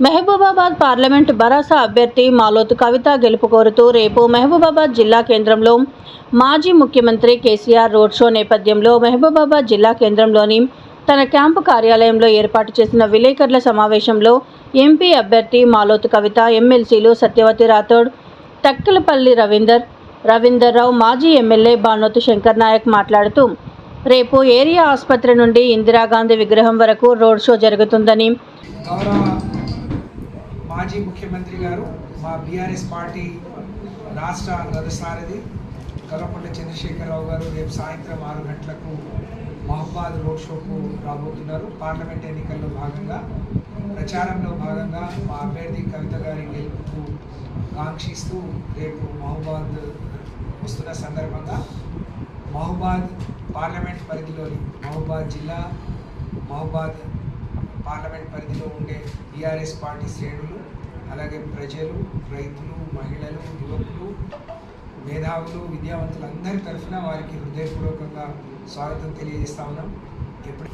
Mahabubabad parliament భరాసా అభ్యర్థి మాలోతు కవిత గెలుపు కోరుతూ రేపు మహబూబాబాద్ జిల్లా కేంద్రంలో మాజీ ముఖ్యమంత్రి కేసీఆర్ రోడ్ షో నేపథ్యంలో మహబూబాబాద్ జిల్లా కేంద్రంలోని తన క్యాంపు కార్యాలయంలో ఏర్పాటు చేసిన విలేకరుల సమావేశంలో ఎంపీ అభ్యర్థి మాలోతు కవిత ఎమ్మెల్సీలు సత్యవతి రాథోడ్ టక్కలపల్లి రవీందర్ రవీందర్ రావు మాజీ ఎమ్మెల్యే బానోతు శంకర్ నాయక్ మాట్లాడుతూ రేపు ఏరియా ఆసుపత్రి నుండి ఇందిరాగాంధీ విగ్రహం వరకు రోడ్ షో జరుగుతుందని మాజీ ముఖ్యమంత్రి గారు మా బీఆర్ఎస్ పార్టీ రాష్ట్ర రథసారథి కల్వకుంట్ల చంద్రశేఖరరావు గారు రేపు సాయంత్రం ఆరు గంటలకు మహబాద్ రోడ్ షోకు రాబోతున్నారు. పార్లమెంట్ ఎన్నికల్లో భాగంగా ప్రచారంలో భాగంగా మా అభ్యర్థి కవిత గారి గెలుపుకు కాంక్షిస్తూ రేపు మహబాద్ వస్తున్న సందర్భంగా మహబాద్ పార్లమెంట్ పరిధిలోని మహబాద్ జిల్లా మహబాద్ పార్లమెంట్ పరిధిలో ఉండే టీఆర్ఎస్ పార్టీ శ్రేణులు అలాగే ప్రజలు రైతులు మహిళలు యువకులు మేధావులు విద్యావంతులు అందరి తరఫున వారికి హృదయపూర్వకంగా స్వాగతం తెలియజేస్తా ఉన్నాం. ఎప్పుడు?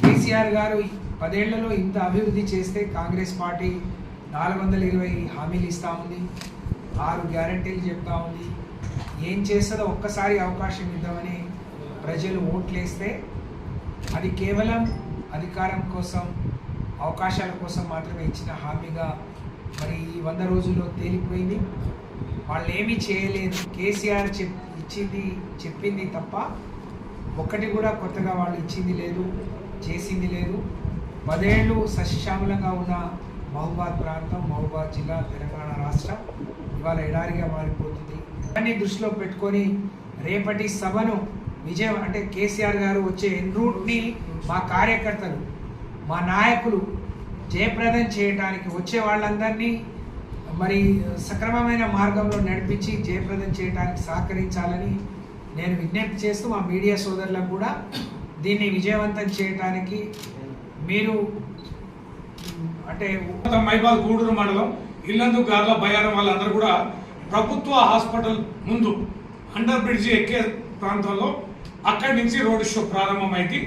కేసీఆర్ గారు పదేళ్ళలో ఇంత అభివృద్ధి చేస్తే కాంగ్రెస్ పార్టీ నాలుగు వందల ఇరవై హామీలు ఇస్తూ ఉంది ఆరు గ్యారంటీలు చెప్తా ఉంది. ఏం చేస్తుందో ఒక్కసారి అవకాశం ఇద్దామని ప్రజలు ఓట్లేస్తే అది కేవలం అధికారం కోసం అవకాశాల కోసం మాత్రమే ఇచ్చిన హామీగా మరి ఈ వంద రోజుల్లో తేలిపోయింది. వాళ్ళు ఏమీ చేయలేదు. కేసీఆర్ చెప్ ఇచ్చింది చెప్పింది తప్ప ఒక్కటి కూడా కొత్తగా వాళ్ళు ఇచ్చింది లేదు చేసింది లేదు. పదేళ్ళు సస్యశ్యామలంగా ఉన్న మహబూబాద్ ప్రాంతం మహబూబాద్ జిల్లా తెలంగాణ రాష్ట్రం ఇవాళ ఎడారిగా మారిపోతుంది. దాన్ని దృష్టిలో పెట్టుకొని రేపటి సభను విజయం అంటే కేసీఆర్ గారు వచ్చే ఎన్ రూట్ని మా కార్యకర్తలు మా నాయకులు జయప్రదం చేయడానికి వచ్చే వాళ్ళందరినీ మరి సక్రమమైన మార్గంలో నడిపించి జయప్రదం చేయడానికి సహకరించాలని నేను విజ్ఞప్తి చేస్తూ మా మీడియా సోదరులకు కూడా దీన్ని విజయవంతం చేయడానికి మీరు అంటే మైబాల్ మైబాద్ గూడూరు మండలం ఇల్లందు గార్ల బయారం వాళ్ళందరూ కూడా ప్రభుత్వ హాస్పిటల్ ముందు అండర్ బ్రిడ్జి ఎక్కే ప్రాంతంలో అక్కడి నుంచి రోడ్ షో ప్రారంభమైంది.